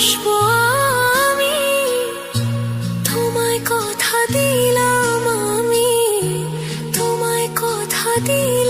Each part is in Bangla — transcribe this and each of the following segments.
আমি। তোমায় কথা দিলাম আমি। তোমায় কথা দিলাম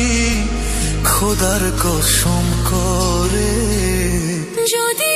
খোদার কসম করে। যদি